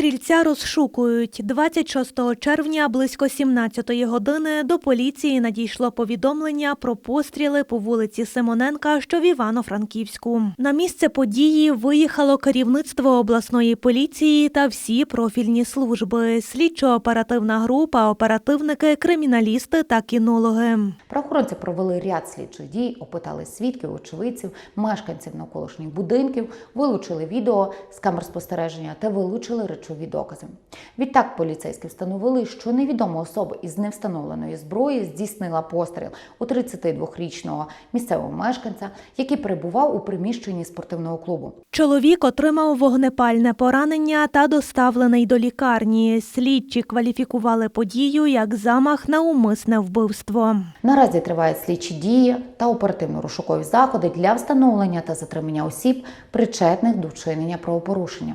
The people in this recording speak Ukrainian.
Стрільця розшукують. 26 червня близько 17 години до поліції надійшло повідомлення про постріли по вулиці Симоненка, що в Івано-Франківську. На місце події виїхало керівництво обласної поліції та всі профільні служби, слідчо-оперативна група, оперативники, криміналісти та кінологи. Правоохоронці провели ряд слідчих дій, опитали свідків, очевидців, мешканців навколишніх будинків, вилучили відео з камер спостереження та вилучили речові докази. Відтак поліцейські встановили, що невідома особа із невстановленої зброї здійснила постріл у 32-річного місцевого мешканця, який перебував у приміщенні спортивного клубу. Чоловік отримав вогнепальне поранення та доставлений до лікарні. Слідчі кваліфікували подію як замах на умисне вбивство. Наразі тривають слідчі дії та оперативно-розшукові заходи для встановлення та затримання осіб, причетних до вчинення правопорушення.